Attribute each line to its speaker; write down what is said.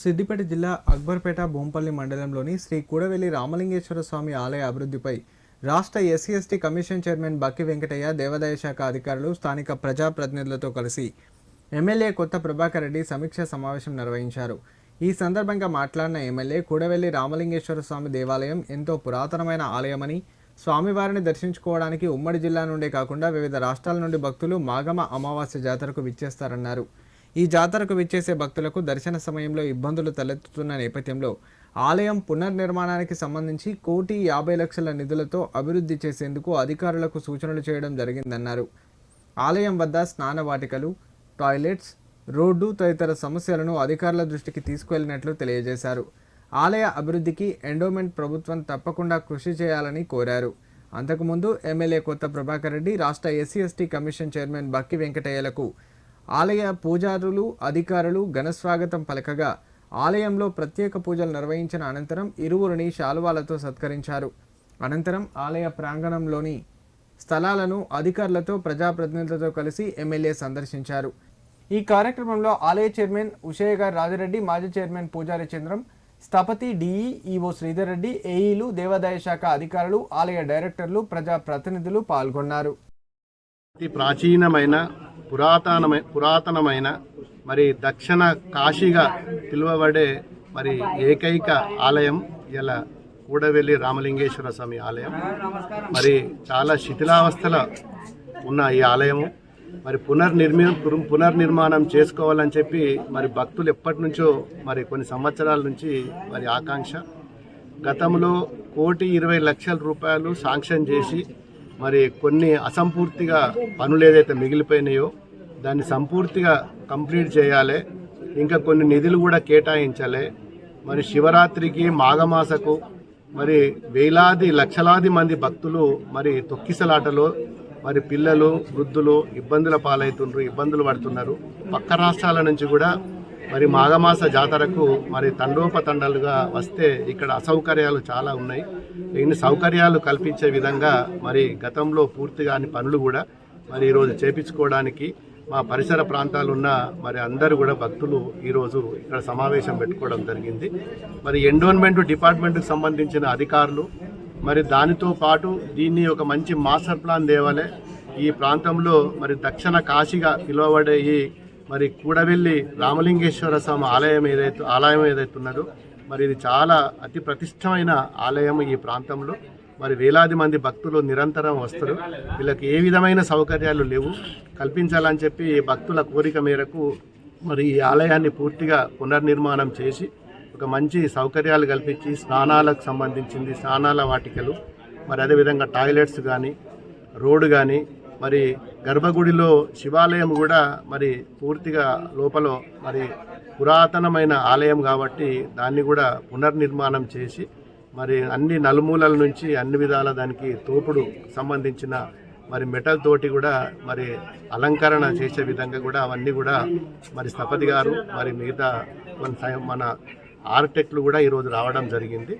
Speaker 1: సిద్దిపేట జిల్లా అక్బర్పేట బొంపల్లి మండలంలోని శ్రీ కూడవెల్లి రామలింగేశ్వర స్వామి ఆలయ అభివృద్ధిపై రాష్ట్ర SC ST commission chairman Bakki Venkataiah దేవాదాయ శాఖ అధికారులు స్థానిక ప్రజాప్రతినిధులతో కలిసి ఎమ్మెల్యే కొత్త ప్రభాకర్ రెడ్డి సమీక్ష సమావేశం నిర్వహించారు. ఈ సందర్భంగా మాట్లాడిన ఎమ్మెల్యే కూడవెల్లి రామలింగేశ్వర స్వామి దేవాలయం ఎంతో పురాతనమైన ఆలయమని స్వామివారిని దర్శించుకోవడానికి ఉమ్మడి జిల్లా నుండే కాకుండా వివిధ రాష్ట్రాల నుండి భక్తులు మాగమ అమావాస్య జాతరకు విచ్చేస్తారన్నారు. ఈ జాతరకు విచ్చేసే భక్తులకు దర్శన సమయంలో ఇబ్బందులు తలెత్తుతున్న నేపథ్యంలో ఆలయం పునర్నిర్మాణానికి సంబంధించి కోటి యాభై లక్షల నిధులతో అభివృద్ధి చేసేందుకు అధికారులకు సూచనలు చేయడం జరిగిందన్నారు. ఆలయం వద్ద స్నాన వాటికలు టాయిలెట్స్ రోడ్డు తదితర సమస్యలను అధికారుల దృష్టికి తీసుకువెళ్ళినట్లు తెలియజేశారు. ఆలయ అభివృద్ధికి ఎండోమెంట్ ప్రభుత్వం తప్పకుండా కృషి చేయాలని కోరారు. అంతకుముందు ఎమ్మెల్యే కొత్త ప్రభాకర్ రెడ్డి రాష్ట్ర SC ST commission chairman Bakki వెంకటయ్యలకు ఆలయ పూజారులు అధికారులు ఘనస్వాగతం పలకగా ఆలయంలో ప్రత్యేక పూజలు నిర్వహించిన అనంతరం ఇరువురిని శాలువాలతో సత్కరించారు. అనంతరం ఆలయ ప్రాంగణంలోని స్థలాలను అధికారులతో ప్రజాప్రతినిధులతో కలిసి ఎమ్మెల్యే సందర్శించారు. ఈ కార్యక్రమంలో ఆలయ చైర్మన్ ఉషయ్య గారి రాజరెడ్డి మాజీ చైర్మన్ పూజారి Chandram స్థపతి D E E O Sridhar Reddy ఏఈలు దేవాదాయ శాఖ అధికారులు ఆలయ డైరెక్టర్లు ప్రజా ప్రతినిధులు పాల్గొన్నారు.
Speaker 2: అతి ప్రాచీనమైన పురాతనమైన పురాతనమైన మరి దక్షిణ కాశీగా పిలువబడే మరి ఏకైక ఆలయం ఇలా కూడవెల్లి రామలింగేశ్వర స్వామి ఆలయం. మరి చాలా శిథిలావస్థలో ఉన్న ఈ ఆలయము. మరి పునర్నిర్మి పునర్నిర్మాణం చేసుకోవాలని చెప్పి మరి భక్తులు ఎప్పటి నుంచో మరి కొన్ని సంవత్సరాల నుంచి మరి ఆకాంక్ష. గతంలో కోటి ఇరవై లక్షల రూపాయలు శాంక్షన్ చేసి మరి కొన్ని అసంపూర్తిగా పనులు ఏదైతే మిగిలిపోయినాయో దాన్ని సంపూర్తిగా కంప్లీట్ చేయాలి. ఇంకా కొన్ని నిధులు కూడా కేటాయించాలి. మరి శివరాత్రికి మాఘమాసకు మరి వేలాది లక్షలాది మంది భక్తులు మరి తొక్కిసలాటలో మరి పిల్లలు వృద్ధులు ఇబ్బందుల పాలవుతుండ్రు ఇబ్బందులు పడుతున్నారు. పక్క రాష్ట్రాల నుంచి కూడా మరి మాఘమాస జాతరకు మరి తండోపతండాలుగా వస్తే ఇక్కడ అసౌకర్యాలు చాలా ఉన్నాయి. ఇన్ని సౌకర్యాలు కల్పించే విధంగా మరి గతంలో పూర్తిగా అన్ని పనులు కూడా మరి ఈరోజు చేపించుకోవడానికి మా పరిసర ప్రాంతాలు ఉన్న మరి అందరూ కూడా భక్తులు ఈరోజు ఇక్కడ సమావేశం పెట్టుకోవడం జరిగింది. మరి ఎండోన్మెంట్ డిపార్ట్మెంట్కి సంబంధించిన అధికారులు మరి దానితో పాటు దీన్ని ఒక మంచి మాస్టర్ ప్లాన్ తేవాలి ఈ ప్రాంతంలో మరి దక్షిణ కాశీగా పిలువబడే ఈ మరి కూడవెల్లి రామలింగేశ్వర స్వామి ఆలయం ఏదైతే ఆలయం ఏదైతే ఉన్నదో మరి ఇది చాలా అతి ప్రతిష్టమైన ఆలయం ఈ ప్రాంతంలో. మరి వేలాది మంది భక్తులు నిరంతరం వస్తారు. వీళ్ళకి ఏ విధమైన సౌకర్యాలు లేవు. కల్పించాలని చెప్పి భక్తుల కోరిక మేరకు మరి ఈ ఆలయాన్ని పూర్తిగా పునర్నిర్మాణం చేసి ఒక మంచి సౌకర్యాలు కల్పించి స్నానాలకు సంబంధించింది స్నానాల వాటికలు. మరి అదేవిధంగా టాయిలెట్స్ కానీ రోడ్డు కానీ మరి గర్భగుడిలో శివాలయం కూడా మరి పూర్తిగా లోపల మరి పురాతనమైన ఆలయం కాబట్టి దాన్ని కూడా పునర్నిర్మాణం చేసి మరి అన్ని నలుమూలల నుంచి అన్ని విధాల దానికి తోపుడు సంబంధించిన మరి మెటల్ తోటి కూడా మరి అలంకరణ చేసే విధంగా కూడా అవన్నీ కూడా మరి స్థపతి గారు మరి మిగతా మన సై- మన ఆర్కిటెక్ట్లు కూడా ఈరోజు రావడం జరిగింది.